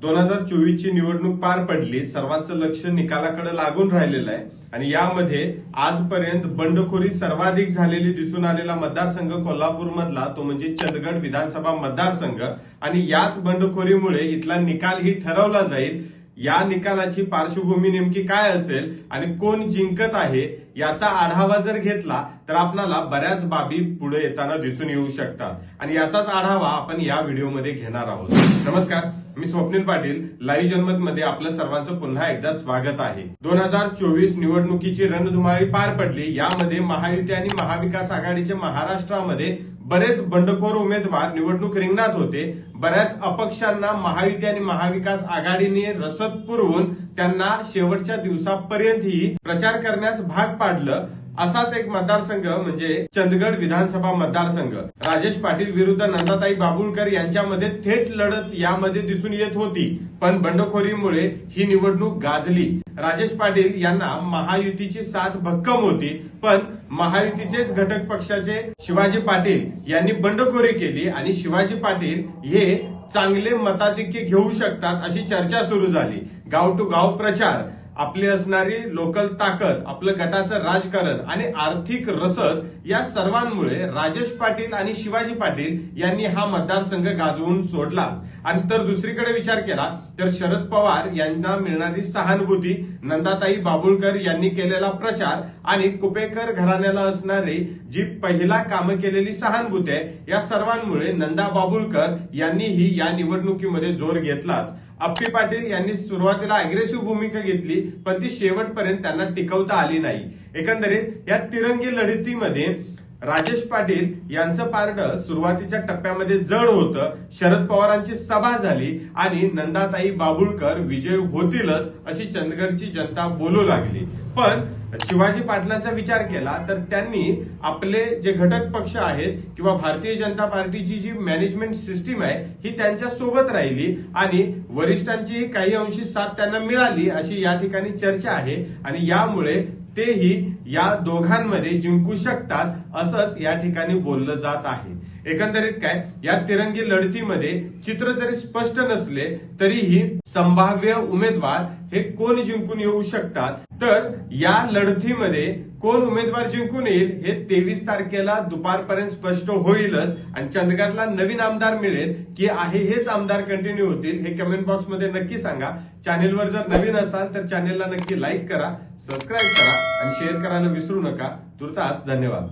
दोन हजार चोवीस ची निवडणूक पार पडली सर्वांचं लक्ष निकालाकडे लागून राहिलेलं आहे. आणि यामध्ये आजपर्यंत बंडखोरी सर्वाधिक झालेली दिसून आलेला मतदारसंघ कोल्हापूर मधला तो म्हणजे चंदगड विधानसभा मतदारसंघ. आणि याच बंडखोरीमुळे इथला निकाल ही ठरवला जाईल या निकालाची पार्श्वभूमी नेमकी काय असेल आणि कोण जिंकत आहे याचा आढावा जर घेतला तर आपल्याला बऱ्याच बाबी पुढे येताना दिसून येऊ शकतात. आणि याचाच आढावा आपण या व्हिडिओमध्ये घेणार आहोत. नमस्कार मी स्वप्नील पाटील. लाईव्ह जनमत मध्ये आपलं सर्वांचं पुन्हा एकदा स्वागत आहे. दोन हजार चोवीस निवडणुकीची रणधुमाळी पार पडली. यामध्ये महायुती आणि महाविकास आघाडीचे महाराष्ट्रामध्ये बरेच बंडखोर उमेदवार निवडणूक रिंगणात होते. बऱ्याच अपक्षांना महायुती आणि महाविकास आघाडीने रसद पुरवून त्यांना शेवटच्या दिवसापर्यंतही प्रचार करण्यास भाग पाडलं. असाच एक मतदारसंघ म्हणजे चंदगड विधानसभा मतदारसंघ. राजेश पाटील विरुद्ध नंदाताई बाबुळकर यांच्यामध्ये थेट लढत यामध्ये दिसून येत होती. पण बंडखोरीमुळे ही निवडणूक गाजली. राजेश पाटील यांना महायुतीची साथ भक्कम होती. पण महायुतीचेच घटक पक्षाचे शिवाजी पाटील यांनी बंडखोरी केली आणि शिवाजी पाटील हे चांगले मताधिक्य घेऊ शकतात अशी चर्चा सुरू झाली. गाव टू गाव प्रचार. आपली असणारी लोकल ताकद आपलं गटाचं राजकारण आणि आर्थिक रसद या सर्वांमुळे राजेश पाटील आणि शिवाजी पाटील यांनी हा मतदारसंघ गाजवून सोडला. आणि तर दुसरीकडे विचार केला तर शरद पवार यांना मिळणारी सहानुभूती नंदाताई बाबुळकर यांनी केलेला प्रचार आणि कुपेकर घराण्याला असणारी जी पहिला कामं केलेली सहानुभूती आहे या सर्वांमुळे नंदा बाबुळकर यांनीही या निवडणुकीमध्ये जोर घेतलाच. अप्पी पाटील यांनी सुरुवातीला अग्रेसिव्ह भूमिका घेतली पण ती शेवटपर्यंत त्यांना टिकवता आली नाही. एकंदरीत या तिरंगी लढतीमध्ये राजेश पाटील यांचं पारड सुरुवातीच्या टप्प्यामध्ये जड होतं. शरद पवारांची सभा झाली आणि नंदाताई बाबुळकर विजय होतीलच अशी चंदगडची जनता बोलू लागली. पण शिवाजी पाटलांचा विचार केला तर त्यांनी आपले जे घटक पक्ष आहेत किंवा भारतीय जनता पार्टीची जी मॅनेजमेंट सिस्टीम आहे ही त्यांच्यासोबत राहिली आणि वरिष्ठांची काही अंशी साथ त्यांना मिळाली अशी या ठिकाणी चर्चा आहे. आणि यामुळे तेही या दोघांमध्ये जिंकू शकतात असंच या ठिकाणी बोललं जात आहे. एकंदरीत काय? या तिरंगी लढतीमध्ये चित्र जरी स्पष्ट नसले तरीही संभाव्य उमेदवार हे कोण जिंकून येऊ शकतात? तर या लढतीमध्ये कोण उमेदवार जिंकून येईल हे तेवीस तारखेला दुपारपर्यंत स्पष्ट होईलच. आणि चंदगडला नवीन आमदार मिळेल की आहे हेच आमदार कंटिन्यू होतील हे कमेंट बॉक्समध्ये नक्की सांगा. चॅनेलवर जर नवीन असाल तर चॅनेलला नक्की लाईक करा सबस्क्राईब करा आणि शेअर करायला विसरू नका. तुर्तास धन्यवाद.